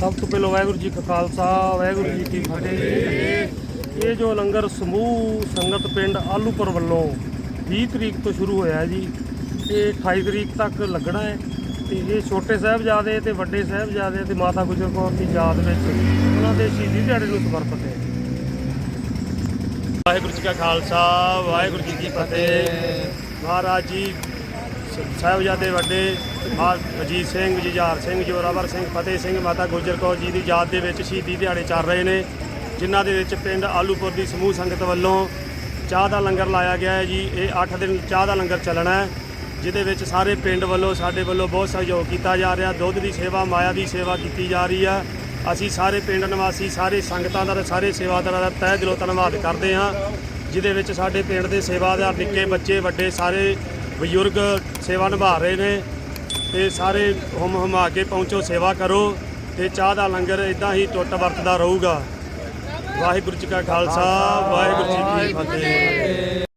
ਸਭ ਤੋਂ ਪਹਿਲਾਂ ਵਾਹਿਗੁਰੂ ਜੀ ਕਾ ਖਾਲਸਾ, ਵਾਹਿਗੁਰੂ ਜੀ ਕੀ ਫਤਿਹ। ਇਹ ਜੋ ਲੰਗਰ ਸਮੂਹ ਸੰਗਤ ਪਿੰਡ ਆਲੂਪੁਰ ਵੱਲੋਂ 20 ਤਰੀਕ ਤੋਂ ਸ਼ੁਰੂ ਹੋਇਆ ਜੀ, ਤੇ 28 ਤਰੀਕ ਤੱਕ ਲੱਗਣਾ ਹੈ। ਤੇ ਇਹ ਛੋਟੇ ਸਾਹਿਬਜ਼ਾਦੇ ਤੇ ਵੱਡੇ ਸਾਹਿਬਜ਼ਾਦੇ ਤੇ ਮਾਤਾ ਗੁਜਰ ਕੌਰ ਦੀ ਯਾਦ ਵਿੱਚ ਉਹਨਾਂ ਦੇ ਸ਼ਹੀਦੀ ਦਿਹਾੜੇ ਨੂੰ ਸਮਰਪਿਤ ਹੈ। ਵਾਹਿਗੁਰੂ ਜੀ ਕਾ ਖਾਲਸਾ, ਵਾਹਿਗੁਰੂ ਜੀ ਕੀ ਫਤਿਹ। ਮਹਾਰਾਜ ਜੀ ਸਾਹਿਬਜ਼ਾਦੇ ਵੱਡੇ ਮਹਾ- ਅਜੀਤ ਸਿੰਘ, ਜੁਝਾਰ ਸਿੰਘ, ਜੋਰਾਵਰ ਸਿੰਘ, ਫਤਿਹ ਸਿੰਘ, ਮਾਤਾ ਗੁਜਰ ਕੌਰ ਜੀ ਦੀ ਯਾਦ ਦੇ ਵਿੱਚ ਸ਼ਹੀਦੀ ਦਿਹਾੜੇ ਚੱਲ ਰਹੇ ਨੇ, ਜਿਨ੍ਹਾਂ ਦੇ ਵਿੱਚ ਪਿੰਡ ਆਲੂਪੁਰ ਦੀ ਸਮੂਹ ਸੰਗਤ ਵੱਲੋਂ ਚਾਹ ਦਾ ਲੰਗਰ ਲਾਇਆ ਗਿਆ ਹੈ ਜੀ। ਇਹ 8 ਦਿਨ ਚਾਹ ਦਾ ਲੰਗਰ ਚੱਲਣਾ ਹੈ, ਜਿਹਦੇ ਵਿੱਚ ਸਾਰੇ ਪਿੰਡ ਵੱਲੋਂ, ਸਾਡੇ ਵੱਲੋਂ ਬਹੁਤ ਸਹਿਯੋਗ ਕੀਤਾ ਜਾ ਰਿਹਾ। ਦੁੱਧ ਦੀ ਸੇਵਾ, ਮਾਇਆ ਦੀ ਸੇਵਾ ਕੀਤੀ ਜਾ ਰਹੀ ਆ। ਅਸੀਂ ਸਾਰੇ ਪਿੰਡ ਨਿਵਾਸੀ, ਸਾਰੇ ਸੰਗਤਾਂ ਦਾ ਸਾਰੇ ਸੇਵਾਦਾਰਾਂ ਦਾ ਤਹਿ ਦਿਲੋਂ ਧੰਨਵਾਦ ਕਰਦੇ ਹਾਂ, ਜਿਹਦੇ ਵਿੱਚ ਸਾਡੇ ਪਿੰਡ ਦੇ ਸੇਵਾਦਾਰ ਨਿੱਕੇ ਬੱਚੇ, ਵੱਡੇ ਸਾਰੇ ਬਜ਼ੁਰਗ ਸੇਵਾ ਨਿਭਾ ਰਹੇ ਨੇ ਤੇ ਸਾਰੇ ਹੁਮ ਹੁਮਾ ਕੇ ਪਹੁੰਚੋ ਸੇਵਾ ਕਰੋ ਤੇ ਚਾਹ ਦਾ ਲੰਗਰ ਇਦਾਂ ਹੀ ਟੁੱਟ ਵਰਤਦਾ ਰਹੂਗਾ। ਵਾਹਿਗੁਰੂ ਜੀ ਕਾ ਖਾਲਸਾ ਵਾਹਿਗੁਰੂ ਜੀ ਕੀ ਫਤਿਹ।